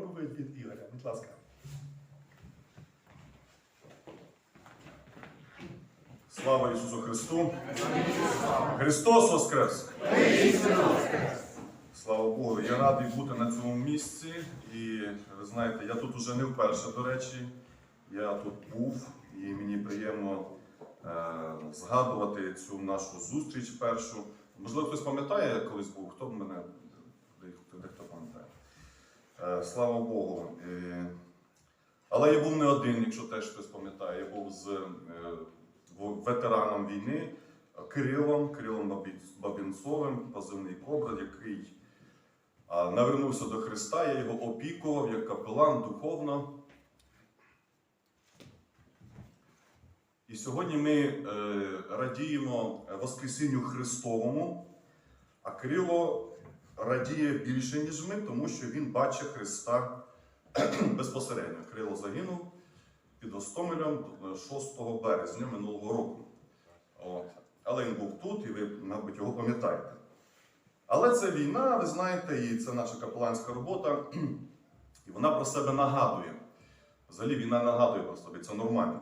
проповідь від Ігоря. Будь ласка. Слава Ісусу Христу! Христос Воскрес! Слава Богу! Я радий бути на цьому місці. І ви знаєте, я тут уже не вперше, до речі. Я тут був, і мені приємно е, згадувати цю нашу зустріч першу. Можливо, хтось пам'ятає, колись був, хто б мене дехто дехто пам'ятає. Е, слава Богу. Е, але я був не один, якщо теж хтось пам'ятає. Я був з е, ветераном війни Кирилом, Кирилом Бабінцовим, позивний Кобра, який навернувся до Христа, я його опікував як капелан духовно. І сьогодні ми радіємо Воскресінню Христовому, а Кирило радіє більше, ніж ми, тому що він бачить Христа безпосередньо. Кирило загинув під Гостомелем е, 6 березня минулого року. От. Але він був тут, і ви, мабуть, його пам'ятаєте. Але це війна, ви знаєте, і це наша капеланська робота, і вона про себе нагадує. Взагалі війна нагадує про себе, це нормально.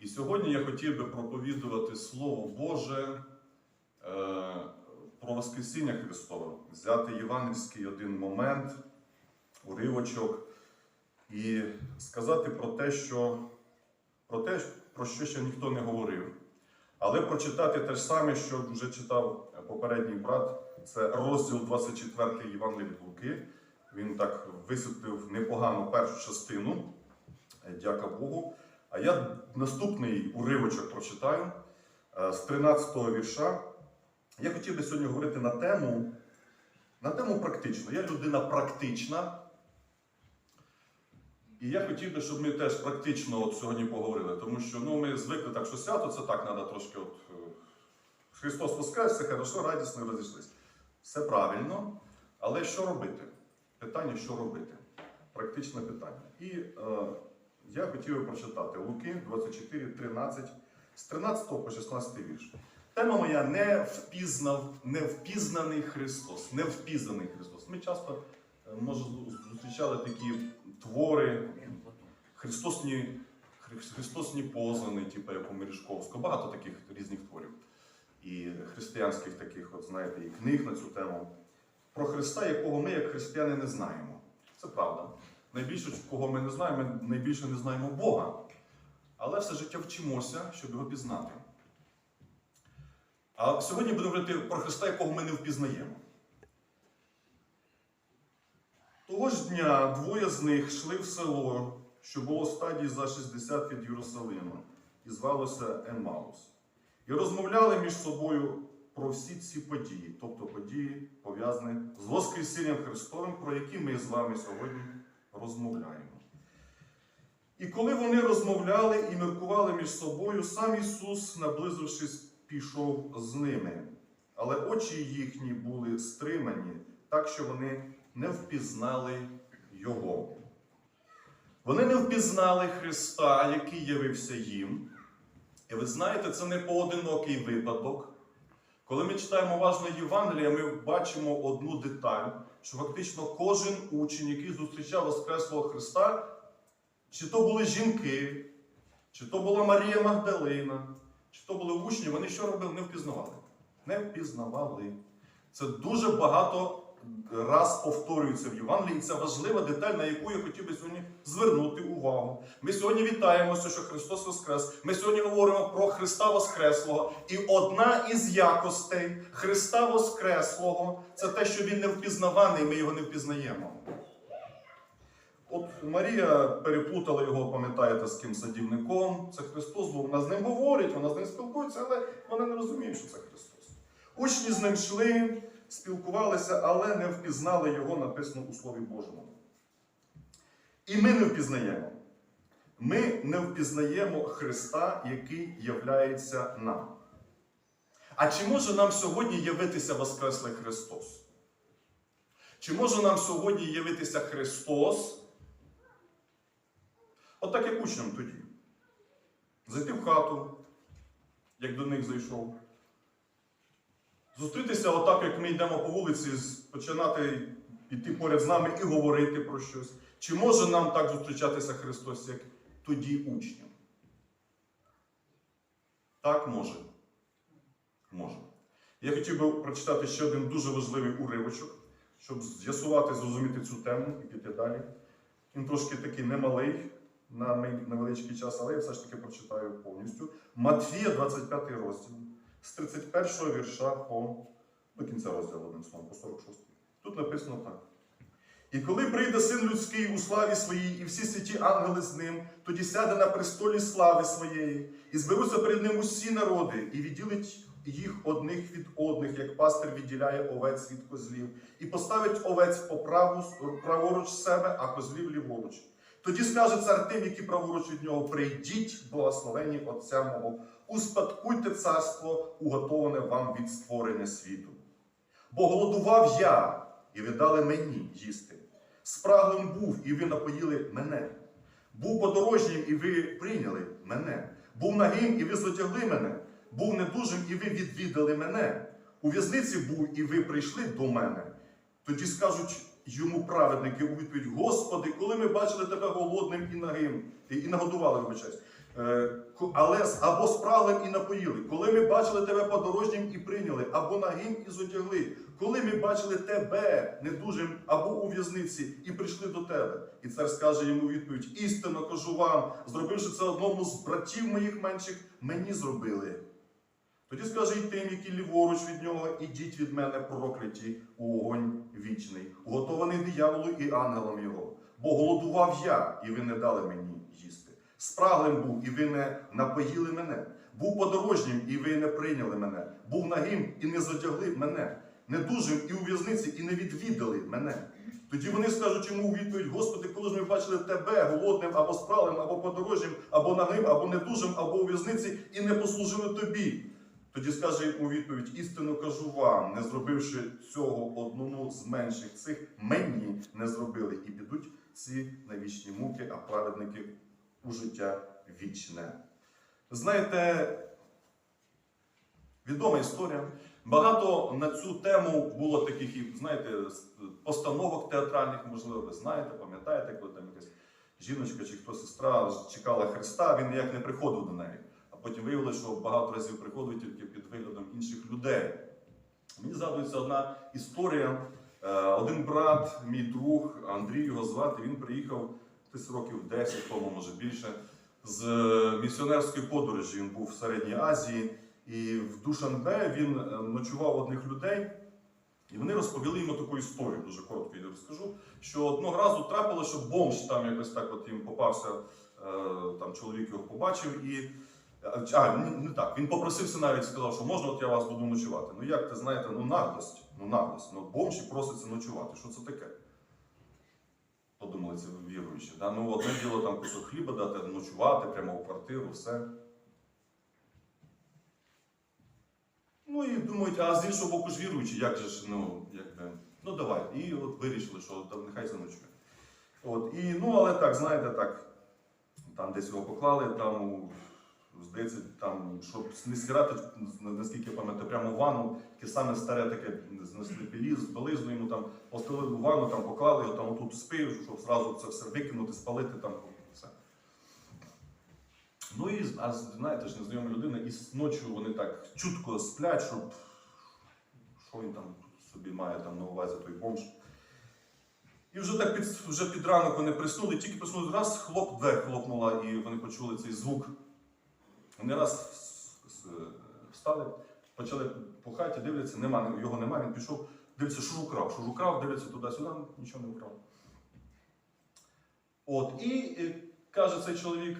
І сьогодні я хотів би проповідувати Слово Боже е, про Воскресіння Христове, взяти євангельський один момент, уривочок, і сказати про те, що про те, про що ще ніхто не говорив. Але прочитати те ж саме, що вже читав попередній брат, це розділ 24 Євангелія від Луки. Він так висвітлив непогану першу частину. Е, Дяка Богу. А я наступний уривочок прочитаю е, з 13-го вірша. Я хотів би сьогодні говорити на тему, на тему практично. Я людина практична. І я хотів би, щоб ми теж практично от сьогодні поговорили, тому що ну, ми звикли так, що свято це так треба трошки. От, е, Христос Воскрес, все хорошо, радісно і розійшлися. Все правильно, але що робити? Питання, що робити? Практичне питання. І е, я хотів би прочитати Луки 24, 13, з 13 по 16 вірш. Тема моя не впізнав, не впізнаний Христос. Не впізнаний Христос. Ми часто е, може, зустрічали такі твори, христосні, хри- христосні позани, типу як у Мережковського. Багато таких різних творів. І християнських таких, от знаєте, і книг на цю тему. Про Христа, якого ми, як християни, не знаємо. Це правда. Найбільше, кого ми не знаємо, ми найбільше не знаємо Бога. Але все життя вчимося, щоб його пізнати. А сьогодні будемо говорити про Христа, якого ми не впізнаємо. Того ж дня двоє з них йшли в село, що було в стадії за 60 від Єрусалима, і звалося Емаус. І розмовляли між собою про всі ці події, тобто події, пов'язані з Воскресінням Христовим, про які ми з вами сьогодні розмовляємо. І коли вони розмовляли і міркували між собою, сам Ісус, наблизившись, пішов з ними. Але очі їхні були стримані, так що вони не впізнали Його. Вони не впізнали Христа, який явився їм. І ви знаєте, це не поодинокий випадок. Коли ми читаємо уважно Євангелія, ми бачимо одну деталь, що фактично кожен учень, який зустрічав Воскреслого Христа, чи то були жінки, чи то була Марія Магдалина, то були учні, вони що робили? Не впізнавали. Не впізнавали. Це дуже багато раз повторюється в Євангелії, і це важлива деталь, на яку я хотів би сьогодні звернути увагу. Ми сьогодні вітаємося, що Христос Воскрес. Ми сьогодні говоримо про Христа Воскреслого. І одна із якостей Христа Воскреслого це те, що Він не впізнаваний, ми його не впізнаємо. Марія переплутала його, пам'ятаєте, з ким садівником. Це Христос, бо вона з ним говорить, вона з ним спілкується, але вона не розуміє, що це Христос. Учні з ним йшли, спілкувалися, але не впізнали його, написано у Слові Божому. І ми не впізнаємо. Ми не впізнаємо Христа, який являється нам. А чи може нам сьогодні явитися Воскреслий Христос? Чи може нам сьогодні явитися Христос? От так як учням тоді. Зайти в хату, як до них зайшов. Зустрітися отак, як ми йдемо по вулиці, починати піти поряд з нами і говорити про щось? Чи може нам так зустрічатися Христос, як тоді учням? Так може. Може. Я хотів би прочитати ще один дуже важливий уривочок, щоб з'ясувати, зрозуміти цю тему і піти далі. Він трошки такий немалий на невеличкий час, але я все ж таки прочитаю повністю. Матфія, 25 розділ, з 31 вірша по до кінця розділу, одним словом, по 46. Тут написано так. І коли прийде син людський у славі своїй, і всі святі ангели з ним, тоді сяде на престолі слави своєї, і зберуться перед ним усі народи, і відділить їх одних від одних, як пастир відділяє овець від козлів, і поставить овець по праву, праворуч себе, а козлів ліворуч. Тоді скаже цар тим, які праворуч від нього, прийдіть, благословені Отця мого, успадкуйте царство, уготоване вам від створення світу. Бо голодував я, і ви дали мені їсти. Спраглим був, і ви напоїли мене. Був подорожнім, і ви прийняли мене. Був нагим, і ви зодягли мене. Був недужим, і ви відвідали мене. У в'язниці був, і ви прийшли до мене. Тоді скажуть йому праведники у відповідь: Господи, коли ми бачили тебе голодним і нагим, і, нагодували, вибачаюсь, Е, але або спраглим і напоїли, коли ми бачили тебе подорожнім і прийняли, або нагим і зодягли, коли ми бачили тебе недужим або у в'язниці і прийшли до тебе. І цар скаже йому відповідь: істинно кажу вам, зробивши це одному з братів моїх менших, мені зробили. Тоді скаже й тим, які ліворуч від нього, ідіть від мене прокляті у огонь вічний, уготований дияволу і ангелам його. Бо голодував я, і ви не дали мені їсти. Спраглим був, і ви не напоїли мене. Був подорожнім, і ви не прийняли мене. Був нагим, і не задягли мене. Недужим і у в'язниці, і не відвідали мене. Тоді вони скажуть йому у відповідь: Господи, коли ж ми бачили тебе голодним або спраглим, або подорожнім, або нагим, або недужим, або у в'язниці, і не послужили тобі. Тоді скаже їм у відповідь: істинно кажу вам, не зробивши цього одному з менших цих, мені не зробили. І підуть ці на вічні муки, а праведники у життя вічне. Знаєте, відома історія. Багато на цю тему було таких, знаєте, постановок театральних, можливо, ви знаєте, пам'ятаєте, коли там якась жіночка чи хто сестра чекала Христа, він ніяк не приходив до неї. Потім виявилося, що багато разів приходив тільки під виглядом інших людей. Мені згадується одна історія. Е, Один брат, мій друг, Андрій його звати, він приїхав десь років 10 тому, може більше, з місіонерської подорожі. Він був в Середній Азії. І в Душанбе він е, ночував одних людей, і вони розповіли йому таку історію, дуже коротко її розкажу. Що одного разу трапилося, що бомж там якось так от їм попався, е, там чоловік його побачив і. А, не, не так. Він попросився навіть сказав, що можна, от я вас буду ночувати. Ну як ти знаєте, ну наглость, ну наглость. Ну бомж і проситься ночувати. Що це таке? Подумали це віруючі. Да? Ну одне діло там кусок хліба дати, ночувати прямо в квартиру, все. Ну і думають, а з іншого боку ж віруючі, як же ж, ну, якби, ну давай. І от вирішили, що там нехай заночує. От, і, ну, але так, знаєте, так, там десь його поклали, там, у- здається, там, щоб не стирати, наскільки я пам'ятаю, прямо ванну, таке саме старе таке знесли біліз, білизну йому там постелили ванну, там поклали його, там отут спив, щоб зразу це все викинути, спалити там все. Ну і а знаєте ж, незнайома людина, і ночі вони так чутко сплять, щоб що він там собі має там на увазі той бомж. І вже так під, вже під ранок вони приснули, тільки приснули, раз хлоп, двері хлопнула, і вони почули цей звук. Вони раз встали, почали по хаті, дивляться, нема, його немає, він пішов, дивиться, що украв, що украв, дивляться туди-сюди, нічого не украв. От, і е, каже цей чоловік,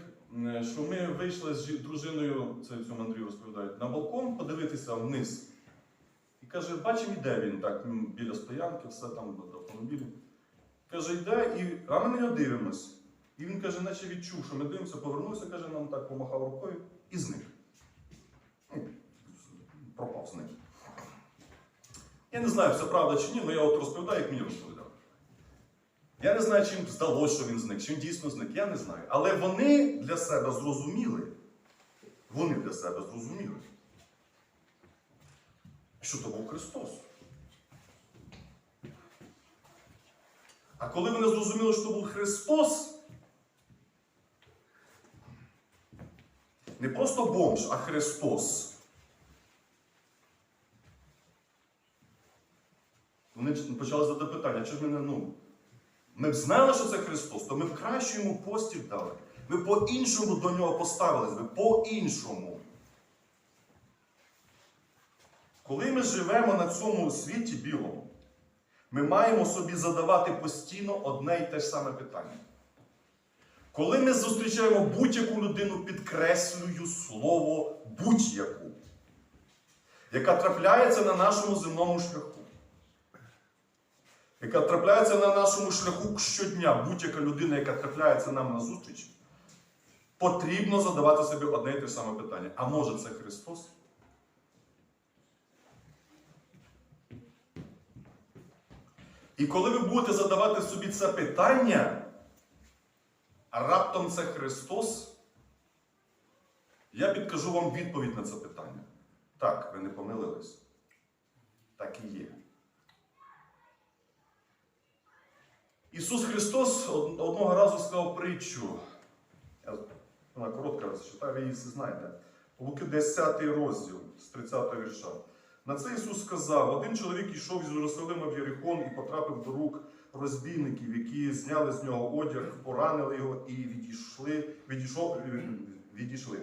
що ми вийшли з дружиною, це цьому Андрію розповідають, на балкон подивитися вниз. І каже, бачимо, іде він так, біля стоянки, все там до автомобілі. Каже, йде, і, а ми на нього дивимось. І він каже, наче відчув, що ми дивимося, повернувся, каже, нам так помахав рукою і зник. Ну, Пропав зник. Я не знаю, це правда чи ні, але я от розповідаю, як мені розповідав. Я не знаю, чим здалося, що він зник, чим дійсно зник, я не знаю. Але вони для себе зрозуміли. Вони для себе зрозуміли, що то був Христос. А коли вони зрозуміли, що то був Христос, не просто бомж, а Христос. Вони почали задати питання, чи ж ми ну, ми б знали, що це Христос, то ми б краще йому постіль дали. Ми по-іншому до нього поставились би, по-іншому. Коли ми живемо на цьому світі білому, ми маємо собі задавати постійно одне і те ж саме питання. Коли ми зустрічаємо будь-яку людину, підкреслюю слово будь-яку, яка трапляється на нашому земному шляху, яка трапляється на нашому шляху щодня, будь-яка людина, яка трапляється нам на зустріч, потрібно задавати собі одне і те саме питання. А може це Христос? І коли ви будете задавати собі це питання, а раптом це Христос, я підкажу вам відповідь на це питання. Так, ви не помилились. Так і є. Ісус Христос одного разу сказав притчу. Вона коротка, читаю, ви її знаєте. Луки 10 розділ з 30 вірша. На це Ісус сказав: один чоловік йшов з Єрусалима в Єрихон і потрапив до рук розбійників, які зняли з нього одяг, поранили його і відійшли, відійшов, відійшли,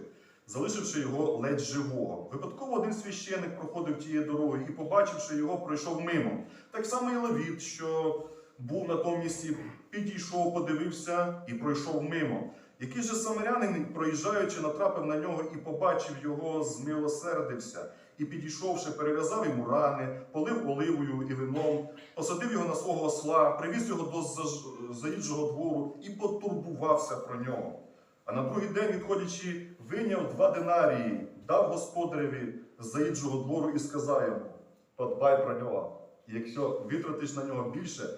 залишивши його ледь живого. Випадково один священик проходив тією дорогою і, побачивши його, пройшов мимо. Так само і Левіт, що був на тому місці, підійшов, подивився і пройшов мимо. Який же самарянин, проїжджаючи, натрапив на нього і побачив його, змилосердився, і підійшовши, перев'язав йому рани, полив оливою і вином, посадив його на свого осла, привіз його до заїжджого двору і потурбувався про нього. А на другий день, відходячи, вийняв два динарії, дав господареві з заїжджого двору і сказав йому: подбай про нього. І якщо витратиш на нього більше,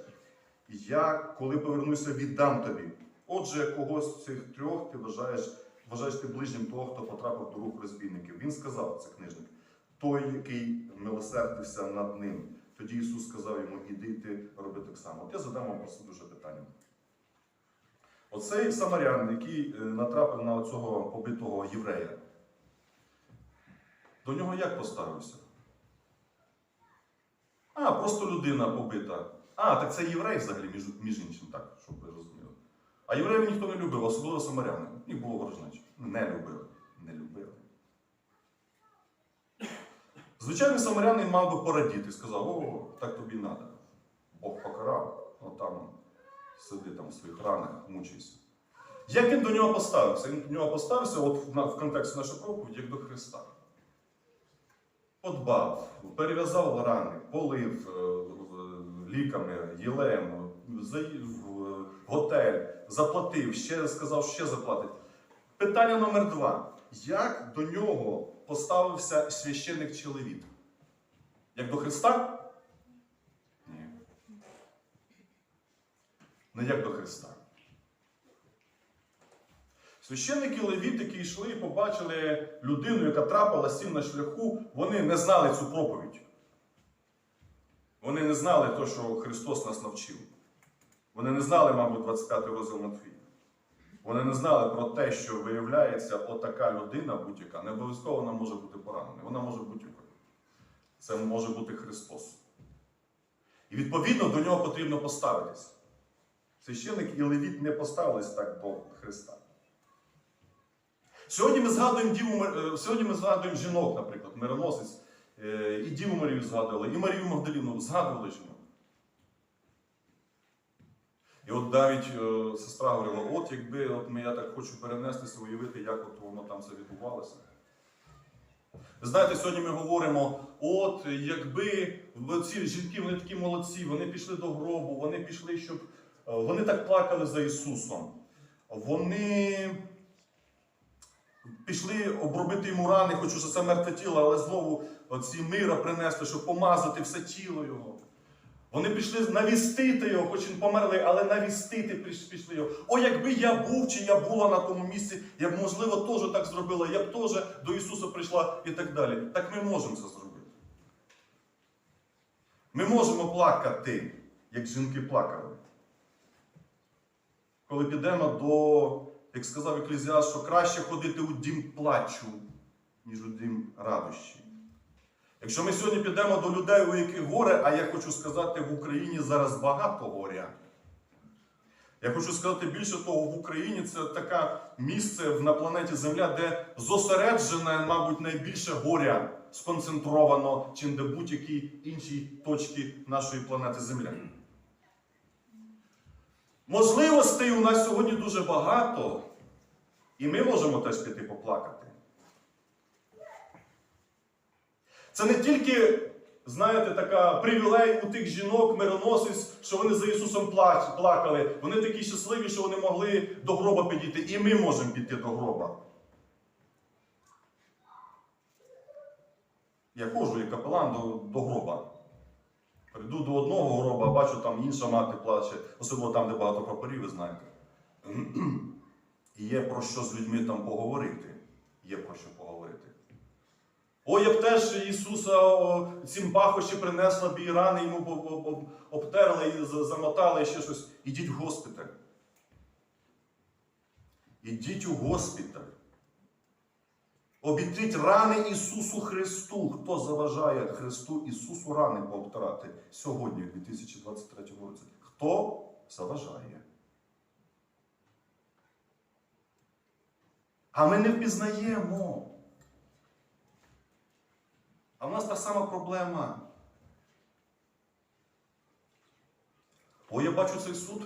я, коли повернуся, віддам тобі. Отже, когось з цих трьох ти вважаєш, вважаєш ти ближнім того, хто потрапив до рук розбійників. Він сказав, це книжник, той, який милосердився над ним. Тоді Ісус сказав йому, іди ти роби так само. От я задам вам просто дуже питання. Оцей самарян, який е, натрапив на цього побитого єврея, до нього як поставився? А, просто людина побита. А, так це єврей взагалі, між, між іншим, так, щоб ви розуміли. А євреїв ніхто не любив, особливо самаряни. Їх було ворожнечі. Не любили. Не любили. Звичайний самарянин мав би порадіти, сказав, о, так тобі треба. Бог покарав, от там сиди там в своїх ранах, мучайся. Як він до нього поставився? Він до нього поставився от в, контексті нашої проповіді, як до Христа. Подбав, перев'язав рани, полив е, ліками, єлем, в готель, заплатив, ще сказав, ще заплатить. Питання номер два. Як до нього поставився священник чи левіт? Як до Христа? Ні. Не як до Христа. Священники левіт, які йшли і побачили людину, яка трапилась їм на шляху, вони не знали цю проповідь. Вони не знали те, що Христос нас навчив. Вони не знали, мабуть, 25 розділ Матфія. Вони не знали про те, що виявляється, отака людина будь-яка, не обов'язково вона може бути поранена, вона може бути якою. Це може бути Христос. І відповідно до нього потрібно поставитися. Священик і левіт не поставились так до Христа. Сьогодні ми згадуємо Діву, е, сьогодні ми згадуємо жінок, наприклад, мироносець, е, і Діву Марію згадували, і Марію Магдаліну згадували жінок. І от навіть е, сестра говорила, от якби от ми, я так хочу перенестися, уявити, як от воно там це відбувалося. Ви знаєте, сьогодні ми говоримо, от якби ці жінки, вони такі молодці, вони пішли до гробу, вони пішли, щоб. е, Вони так плакали за Ісусом. Вони пішли обробити йому рани, хоч уже це мертве тіло, але знову ці мира принесли, щоб помазати все тіло його. Вони пішли навістити його, хоч він померли, але навістити пішли його. О, якби я був чи я була на тому місці, я б, можливо, теж так зробила, я б теж до Ісуса прийшла і так далі. Так ми можемо це зробити. Ми можемо плакати, як жінки плакали. коли підемо до, як сказав Еклезіаст, що краще ходити у дім плачу, ніж у дім радощі. Якщо ми сьогодні підемо до людей, у яких горе, а я хочу сказати, в Україні зараз багато горя. Я хочу сказати більше того, в Україні це таке місце на планеті Земля, де зосереджене, мабуть, найбільше горя сконцентровано, чим де будь-якій іншій точці нашої планети Земля. Можливостей у нас сьогодні дуже багато, і ми можемо теж піти поплакати. Це не тільки, знаєте, така привілей у тих жінок, мироносець, що вони за Ісусом плакали. Вони такі щасливі, що вони могли до гроба підійти. І ми можемо піти до гроба. Я ходжу як капелан до, до гроба. Прийду до одного гроба, бачу, там інша мати плаче, особливо там, де багато прапорів, ви знаєте. І є про що з людьми там поговорити. Є про що. О, я б теж Ісуса о, цим пахощі принесла б і рани йому б- обтерли і за- замотали і ще щось. Ідіть в госпіталь. Ідіть у госпіталь. Обітріть рани Ісусу Христу. Хто заважає Христу Ісусу рани пообтирати сьогодні, в 2023 році? Хто заважає? А ми не впізнаємо. А в нас та сама проблема. О, я бачу цей суд,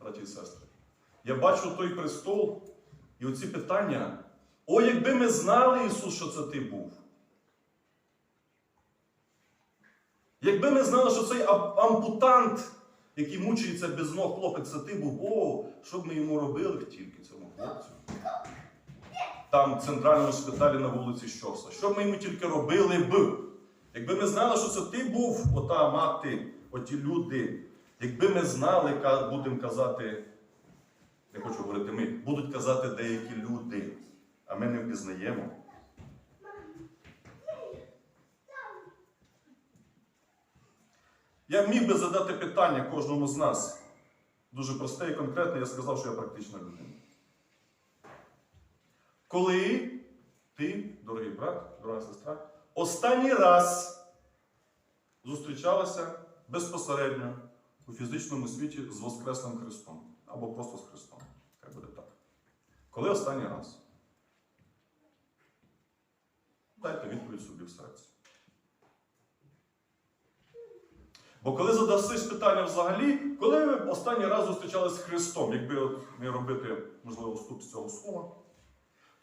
браті і сестри. Я бачу той престол і оці питання. О, якби ми знали, Ісус, що це ти був. Якби ми знали, що цей ам- ампутант, який мучається без ног хлопець, це ти був, о, що б ми йому робили тільки цьому хлопцю? Там центральному шпиталі на вулиці Щоса. Що ми йому тільки робили б? Якби ми знали, що це ти був, ота мати, оті люди, якби ми знали, будемо казати, не хочу говорити ми, будуть казати деякі люди, а ми не впізнаємо. Я міг би задати питання кожному з нас. Дуже просте і конкретне, я сказав, що я практична людина. Коли ти, дорогий брат, дорога сестра, останній раз зустрічалася безпосередньо у фізичному світі з Воскресним Христом або просто з Христом. Хай буде так. Коли останній раз? Дайте відповідь собі в серці. Бо коли задасиш питання взагалі, коли ви останній раз зустрічалися з Христом, якби не робити, можливо, вступ з цього слова,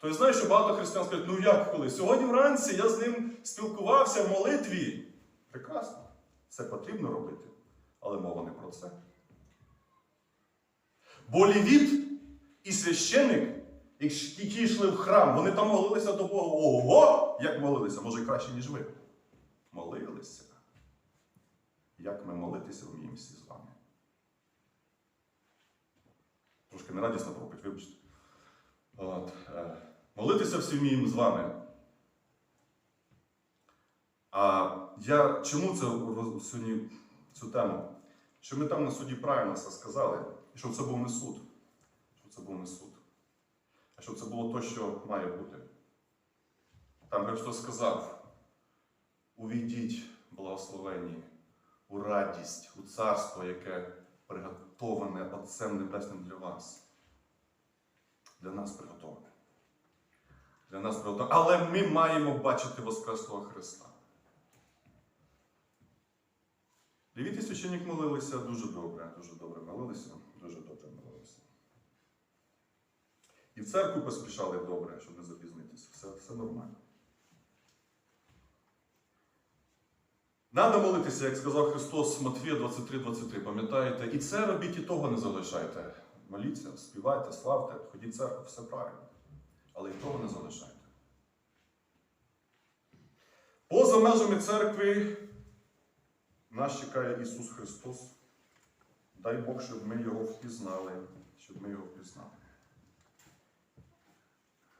то я знаю, що багато християн скажуть, ну як коли? Сьогодні вранці я з ним спілкувався в молитві. Прекрасно. Це потрібно робити. Але мова не про це. Бо лівіт і священик, які йшли в храм, вони там молилися до Бога. Ого! Як молилися? Може краще, ніж ви. Молилися. Як ми молитися вміємо всі з вами. Трошки нерадісна проповідь, вибачте. От, е, молитися всі вміємо з вами. А я чому це сьогодні цю тему? Що ми там на суді правильно все сказали, і щоб це був не суд. Щоб це був не суд. А щоб це було те, що має бути. Там Христос сказав: увійдіть, благословені, у радість, у царство, яке приготоване Отцем Небесним для вас. Для нас приготоване. Для нас приготоване. Але ми маємо бачити Воскреслого Христа. Левіт і священник молилися дуже добре, дуже добре молилися, дуже добре молилися. І в церкву поспішали добре, щоб не запізнитися. Все, все нормально. Надо молитися, як сказав Христос Матфія 23-23, пам'ятаєте? І це робіть, і того не залишайте. Моліться, співайте, славте, ходіть в церкву, все правильно. Але і того не залишайте. Поза межами церкви нас чекає Ісус Христос. Дай Бог, щоб ми його впізнали, щоб ми його впізнали.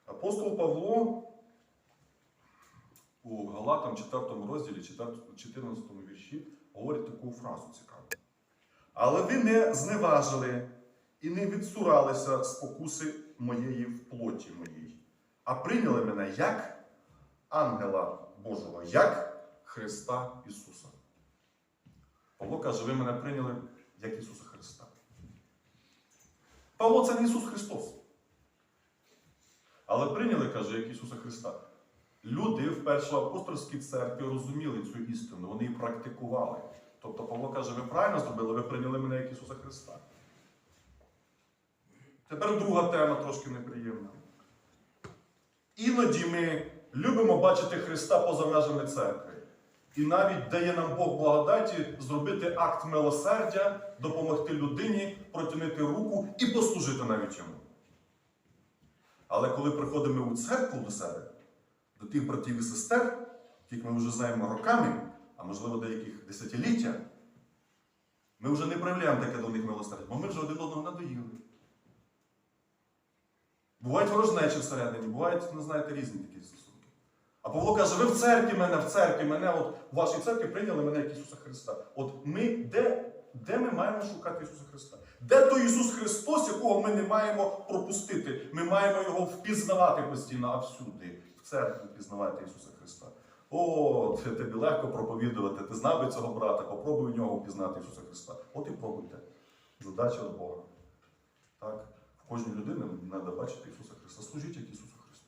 Апостол Павло у Галатам 4 розділі, 14 вірші, говорить таку фразу цікаву. Але ви не зневажили і не відсуралися спокуси моєї в плоті моїй, а прийняли мене як ангела Божого, як Христа Ісуса. Павло каже, ви мене прийняли як Ісуса Христа. Павло це не Ісус Христос. Але прийняли, каже, як Ісуса Христа. Люди в першоапостольській церкві розуміли цю істину, вони її практикували. Тобто Павло каже, ви правильно зробили, ви прийняли мене як Ісуса Христа. Тепер друга тема трошки неприємна. Іноді ми любимо бачити Христа поза межами церкви. І навіть дає нам Бог благодаті зробити акт милосердя, допомогти людині, протягнути руку і послужити навіть йому. Але коли приходимо у церкву до себе, до тих братів і сестер, яких ми вже знаємо роками, а можливо деяких десятиліття, ми вже не проявляємо таке до них милосердя, бо ми вже один одного надоїли. Бувають ворожнечі всередині, бувають, не знаєте, різні такі стосунки. А Павло каже, ви в церкві мене, в церкві мене, от в вашій церкві прийняли мене як Ісуса Христа. От ми, де, де ми маємо шукати Ісуса Христа? Де той Ісус Христос, якого ми не маємо пропустити? Ми маємо його впізнавати постійно, а всюди. В церкві впізнавати Ісуса Христа. О, тобі легко проповідувати. Ти знав би цього брата, попробуй у нього впізнати Ісуса Христа. От і пробуйте. Задача від Бога. Так? Кожній людині треба бачити Ісуса Христа. Служіть як Ісусу Христу.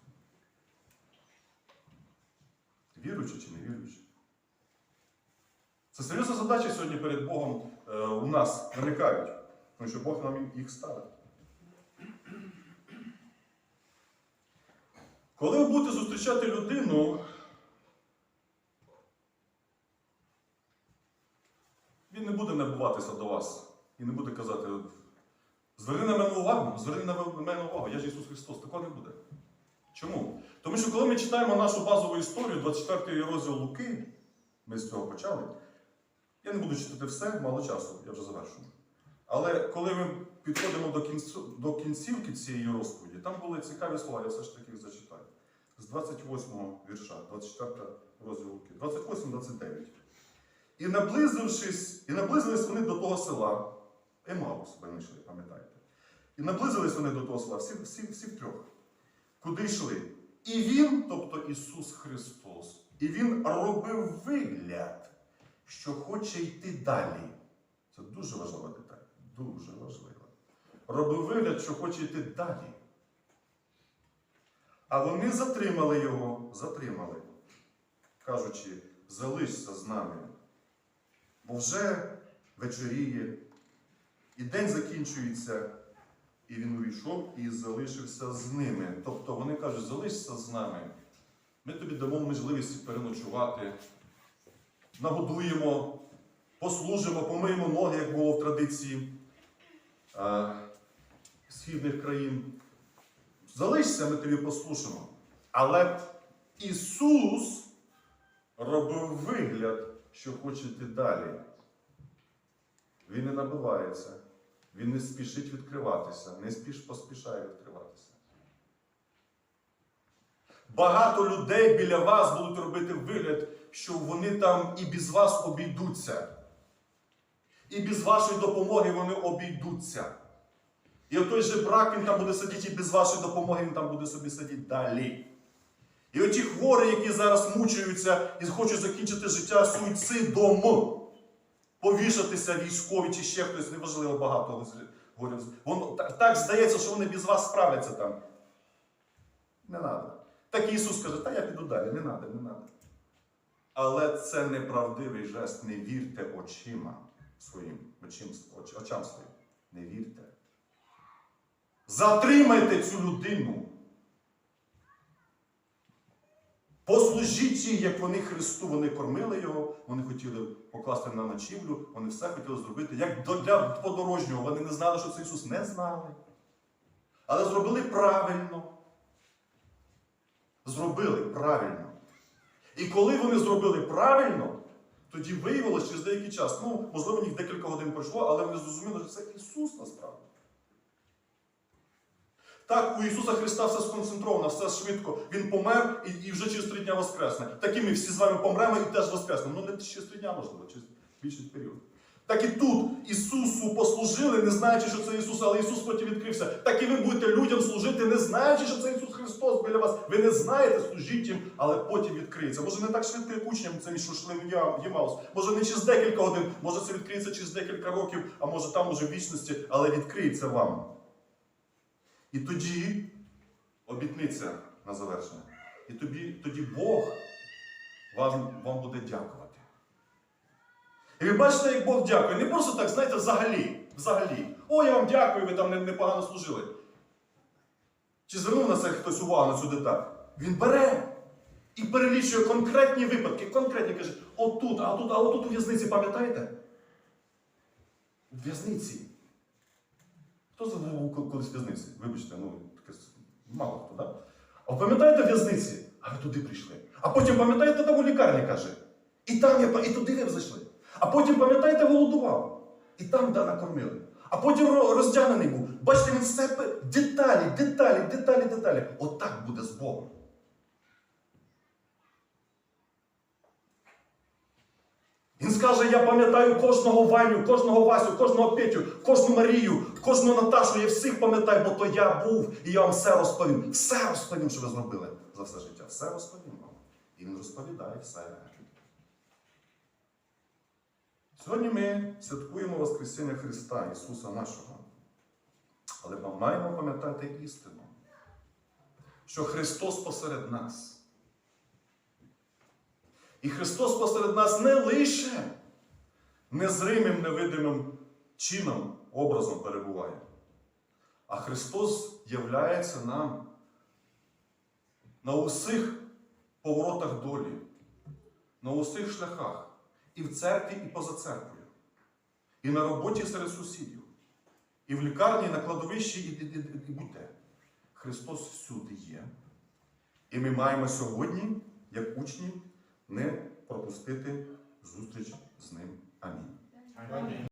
Віруючи чи не віруючи. Це серйозна задача сьогодні перед Богом е, у нас виникають, тому що Бог нам їх ставить. Коли ви будете зустрічати людину, він не буде набуватися до вас і не буде казати, зверни на мене увагу, зверни на мене увагу, я ж Ісус Христос. Такого не буде. Чому? Тому що коли ми читаємо нашу базову історію, 24 розділ Луки, ми з цього почали. Я не буду читати все, мало часу, я вже завершую. Але коли ми підходимо до, кінцю, до кінцівки цієї розповіді, там були цікаві слова, я все ж таки їх зачитаю. З 28 вірша, 24 розділ Луки, 28-29. І наблизившись, і наблизились вони до того села, Емаус, ви знайшли, пам'ятаєте. І наблизились вони до того села, всі, всі, всі втрьох. Куди йшли? І він, тобто Ісус Христос, і Він робив вигляд, що хоче йти далі. Це дуже важлива деталь. Дуже важлива. Робив вигляд, що хоче йти далі. А вони затримали його, затримали, кажучи, залишся з нами. Бо вже вечоріє, і день закінчується, і він увійшов і залишився з ними. Тобто вони кажуть, залишся з нами. Ми тобі дамо можливість переночувати, нагодуємо, послужимо, помиємо ноги, як було в традиції е, східних країн. Залишся, ми тобі послушаємо. Але Ісус робив вигляд, що хоче йти далі. Він не набивається. Він не спішить відкриватися, не спіш поспішає відкриватися. Багато людей біля вас будуть робити вигляд, що вони там і без вас обійдуться. І без вашої допомоги вони обійдуться. І отой же брак, він там буде сидіти і без вашої допомоги, він там буде собі сидіти далі. І оті хворі, які зараз мучаються і хочуть закінчити життя суїцидом, повішатися військові чи ще хтось, неважливо багато говорять. Воно так, так здається, що вони без вас справляться там. Не треба. Так Ісус каже, та я піду далі, не треба, не треба. Але це неправдивий жест. Не вірте очима своїм, очим, оч, очам своїм. Не вірте. Затримайте цю людину. Послужіть як вони Христу, вони кормили його, вони хотіли покласти на ночівлю, вони все хотіли зробити. Як для подорожнього, вони не знали, що це Ісус, не знали. Але зробили правильно. Зробили правильно. І коли вони зробили правильно, тоді виявилося через деякий час, ну, можливо, їх декілька годин пройшло, але вони зрозуміли, що це Ісус насправді. Так, у Ісуса Христа все сконцентровано, все швидко. Він помер і, і вже через три дня воскресне. Так і ми всі з вами помремо і теж воскреснемо. Ну, не через три дня, можливо, через більший період. Так і тут Ісусу послужили, не знаючи, що це Ісус, але Ісус потім відкрився. Так і ви будете людям служити, не знаючи, що це Ісус Христос біля вас. Ви не знаєте, служіть їм, але потім відкриється. Може, не так швидко, як учням це що йшли в Ємаус. Може, не через декілька годин, може це відкриється через декілька років, а може там уже в вічності, але відкриється вам. І тоді обітниця на завершення. І тобі, тоді Бог вам, вам буде дякувати. І ви бачите, як Бог дякує. Не просто так, знаєте, взагалі. Взагалі. О, я вам дякую, ви там непогано служили. Чи звернув на це хтось увагу на цю деталь? Він бере і перелічує конкретні випадки, конкретні каже, отут, а тут, а отут у в'язниці, пам'ятаєте? У в'язниці. Хто забув колись в'язниці? Вибачте, ну таке мало хто, да? А пам'ятаєте в'язниці? А ви туди прийшли. А потім пам'ятаєте там у лікарні каже. І там я і туди ви зайшли. А потім, пам'ятаєте, голодував. І там да, накормили. А потім роздягнений був. Бачите, він все деталі, деталі, деталі, деталі. Отак буде з Богом. Він скаже: я пам'ятаю кожного Ваню, кожного Васю, кожного Петю, кожну Марію, кожну Наташу. Я всіх пам'ятаю, бо то я був, і я вам все розповім. Все розповім, що ви зробили за все життя. Все розповім вам. І він розповідає все. Сьогодні ми святкуємо Воскресіння Христа, Ісуса нашого. Але ми маємо пам'ятати істину, що Христос посеред нас. І Христос посеред нас не лише незримим, невидимим чином, образом перебуває, а Христос являється нам на усіх поворотах долі, на усіх шляхах, і в церкві, і поза церквою, і на роботі серед сусідів, і в лікарні, і на кладовищі, і, і, і, і будь-де. Христос всюди є. І ми маємо сьогодні, як учні, не пропустити зустріч з ним. Амінь. Амінь.